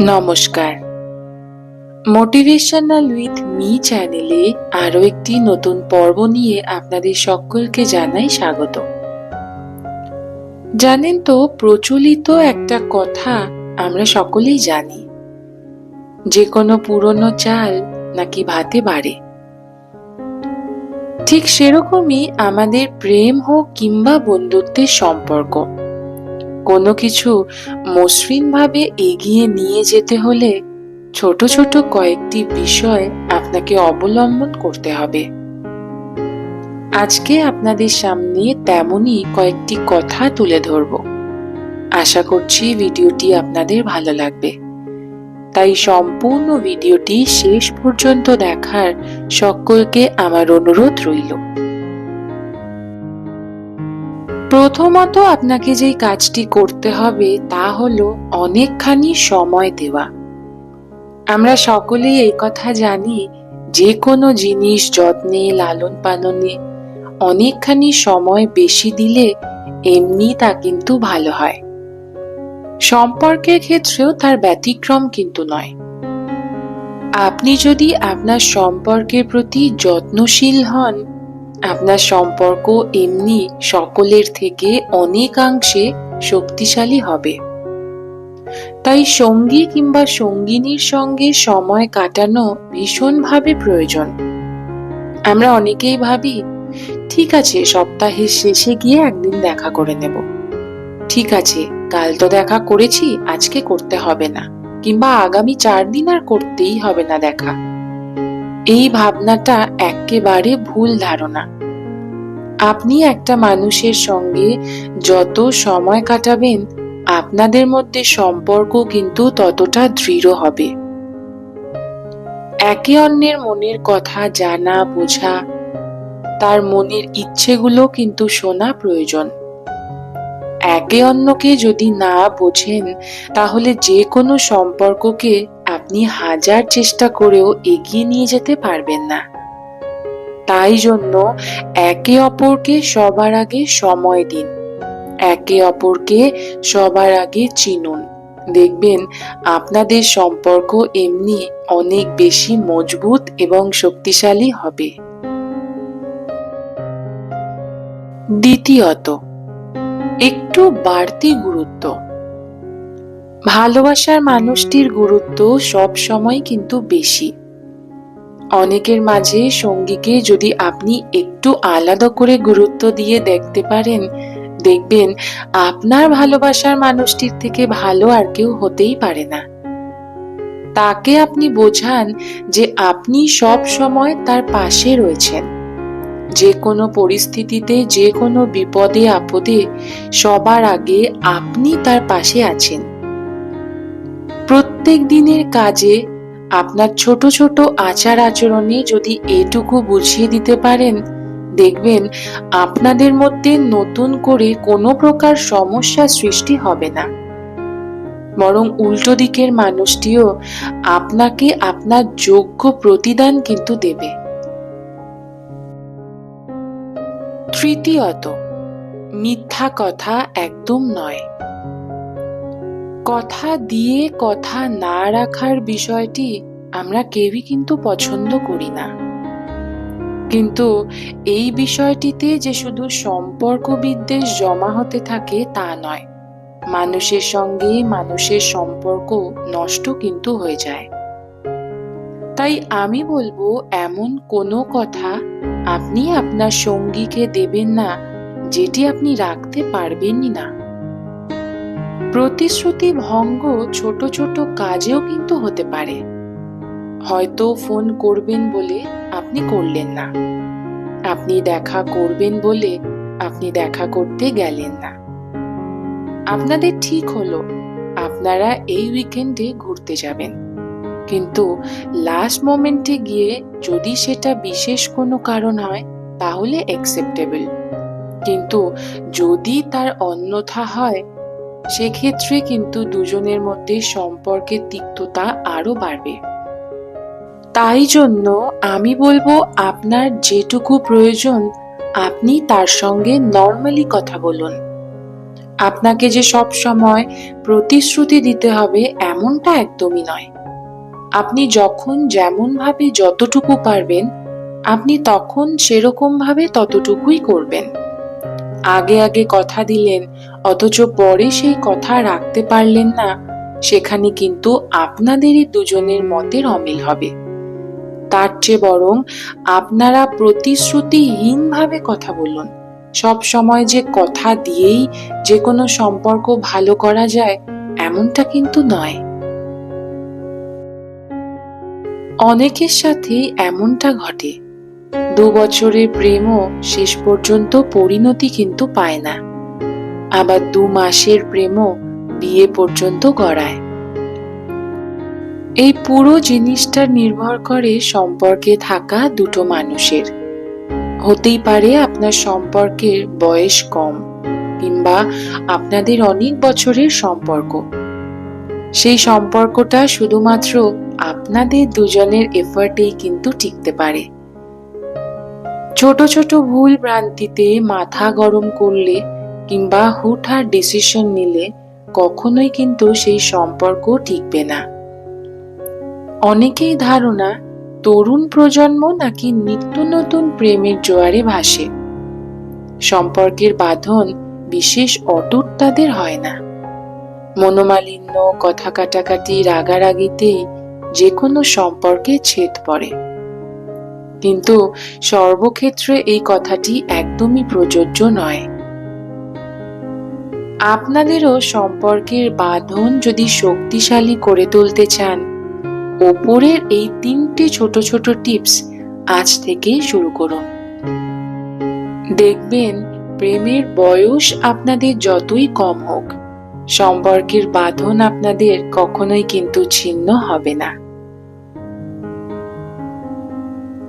নমস্কার। Motivational with me চ্যানেলে আরও একটি নতুন পর্ব নিয়ে আপনাদের সকলকে জানাই স্বাগত। জানেন তো, প্রচলিত একটা কথা আমরা সকলেই জানি। যে কোনো পুরনো চাল নাকি ভাতে বাড়ে। ঠিক সেরকমই আমাদের প্রেম হোক কিংবা বন্ধুত্বের সম্পর্ক। কোনো কিছু মসৃণভাবে এগিয়ে নিয়ে যেতে হলে ছোট ছোট কয়েকটি বিষয় আপনাকে অবলম্বন করতে হবে। আজকে আপনাদের সামনে তেমনই কয়েকটি কথা তুলে ধরব। আশা করছি ভিডিওটি আপনাদের ভালো লাগবে। তাই সম্পূর্ণ ভিডিওটি শেষ পর্যন্ত দেখার সকলকে আমার অনুরোধ রইল। প্রথমত আপনাকে যেই কাজটি করতে হবে তা হলো অনেকখানি সময় দেওয়া। আমরা সকলেই এই কথা জানি যে কোনো জিনিস যত্নে, লালন পালনে অনেকখানি সময় বেশি দিলে এমনি তা কিন্তু ভালো হয়। সম্পর্কের ক্ষেত্রেও তার ব্যতিক্রম কিন্তু নয়। আপনি যদি আপনার সম্পর্কের প্রতি যত্নশীল হন আপনার সম্পর্ক এমনি সকলের থেকে অনেকাংশে শক্তিশালী হবে। তাই সঙ্গী কিংবা সঙ্গিনীর সঙ্গে সময় কাটানো ভীষণভাবে প্রয়োজন। আমরা অনেকেই ভাবি, ঠিক আছে, সপ্তাহের শেষে গিয়ে একদিন দেখা করে নেব। ঠিক আছে, কাল তো দেখা করেছি, আজকে করতে হবে না। কিংবা আগামী চার দিন আর করতেই হবে না দেখা। এই ভাবনাটা একেবারে ভুল ধারণা। আপনি একটা মানুষের সঙ্গে যত সময় কাটাবেন, আপনাদের মধ্যে সম্পর্ক কিন্তু ততটা দৃঢ় হবে। একে অন্যের মনের কথা জানা, বোঝা, তার মনের ইচ্ছেগুলো কিন্তু শোনা প্রয়োজন। একে অন্যকে যদি না বোঝেন, তাহলে যে কোনো সম্পর্ককে আপনি হাজার চেষ্টা করেও এগিয়ে নিয়ে যেতে পারবেন না। তাই জন্য একে অপরকে সবার আগে সময় দিন। একে অপরকে সবার আগে চিনুন। দেখবেন আপনাদের সম্পর্ক এমনি অনেক বেশি মজবুত এবং শক্তিশালী হবে। দ্বিতীয়ত, একটু বাড়তি গুরুত্ব। ভালোবাসার মানুষটির গুরুত্ব সব সময় কিন্তু বেশি। অনেকের মাঝে সঙ্গীকে যদি আপনি একটু আলাদা করে গুরুত্ব দিয়ে দেখতে পারেন, দেখবেন আপনার ভালোবাসার মানুষটির থেকে ভালো আর কেউ হতেই পারে না। তাকে আপনি বোঝান যে আপনি সব সময় তার পাশে রয়েছেন। যে কোনো পরিস্থিতিতে, যে কোনো বিপদে, আপদে সবার আগে আপনি তার পাশে আছেন। প্রত্যেক দিনের কাজে আপনার ছোট ছোট আচার আচরণে যদি এটুকু বুঝিয়ে দিতে পারেন, দেখবেন আপনাদের মধ্যে নতুন করে কোনো প্রকার সমস্যা সৃষ্টি হবে না। বরং উল্টো দিকের মানুষটিও আপনাকে আপনার যোগ্য প্রতিদান কিন্তু দেবে। তৃতীয়ত, মিথ্যা কথা একদম নয়। কথা দিয়ে কথা না রাখার বিষয়টি আমরা কেউই কিন্তু পছন্দ করি না। কিন্তু এই বিষয়টিতে যে শুধু সম্পর্ক বিদ্বেষ জমা হতে থাকে তা নয়, মানুষের সঙ্গে মানুষের সম্পর্ক নষ্ট কিন্তু হয়ে যায়। তাই আমি বলব, এমন কোনো কথা আপনি আপনার সঙ্গীকে দেবেন না, যেটি আপনি রাখতে পারবেনই না। প্রতিশ্রুতি ভঙ্গ ছোট ছোট কাজেও কিন্তু হতে পারে। হয়তো ফোন করবেন বলে আপনি করলেন না। আপনি দেখা করবেন বলে আপনি দেখা করতে গেলেন না। আপনাদের ঠিক হলো, আপনারা এই উইকেন্ডে ঘুরতে যাবেন। কিন্তু লাস্ট মোমেন্টে গিয়ে যদি সেটা বিশেষ কোনো কারণ হয়, তাহলে অ্যাকসেপ্টেবল কিন্তু যদি তার অন্যথা হয় সেক্ষেত্রে কিন্তু দুজনের মধ্যে সম্পর্কের তিক্ততা আরও বাড়বে। তাই জন্য আমি বলব, আপনার যেটুকু প্রয়োজন, আপনি তার সঙ্গে নর্মালি কথা বলুন। আপনাকে যে সব সময় প্রতিশ্রুতি দিতে হবে এমনটা একদমই নয়। আপনি যখন যেমন ভাবে যতটুকু পারবেন, আপনি তখন সেরকম ভাবে ততটুকুই করবেন। আগে আগে কথা দিলেন, অথচ পরে সেই কথা রাখতে পারলেন না। সেখানে কিন্তু আপনাদেরই দুজনের মতের অমিল হবে। তার চেয়ে বরং আপনারা প্রতিশ্রুতিহীনভাবে কথা বলুন। সব সময় যে কথা দিয়েই যে কোনো সম্পর্ক ভালো করা যায়, এমনটা কিন্তু নয়। অনেকের সাথে এমনটা ঘটে। দু বছরের প্রেমও শেষ পর্যন্ত পরিণতি কিন্তু পায় না। আবার দু মাসের প্রেমও বিয়ে পর্যন্ত গড়ায়। এই পুরো জিনিসটা নির্ভর করে সম্পর্কে থাকা দুটো মানুষের। হতেই পারে আপনার সম্পর্কের বয়স কম, কিংবা আপনাদের অনেক বছরের সম্পর্ক। সেই সম্পর্কটা শুধুমাত্র আপনাদের দুজনের এফার্টেই কিন্তু টিকতে পারে। ছোট ছোট ভুল ভ্রান্তিতে মাথা গরম করলে কিংবা হুটহাট ডিসিশন নিলে কখনোই কিন্তু সেই সম্পর্ক টিকবে না। অনেকেই ধারণা তরুণ প্রজন্ম নাকি নিত্য নতুন প্রেমের জোয়ারে ভাসে। সম্পর্কের বাঁধন বিশেষ অটুট তাদের হয় না। মনোমালিন্য, কথা কাটাকাটি, রাগারাগিতেই যে কোনো সম্পর্কে ছেদ পড়ে। কিন্তু সর্বক্ষেত্রে এই কথাটি একদমই প্রযোজ্য নয়। আপনাদেরও সম্পর্কের বাঁধন যদি শক্তিশালী করে তুলতে চান, ওপরের এই তিনটি ছোট ছোট টিপস আজ থেকেই শুরু করুন। দেখবেন, প্রেমের বয়স আপনাদের যতই কম হোক, সম্পর্কের বাঁধন আপনাদের কখনোই কিন্তু ছিন্ন হবে না।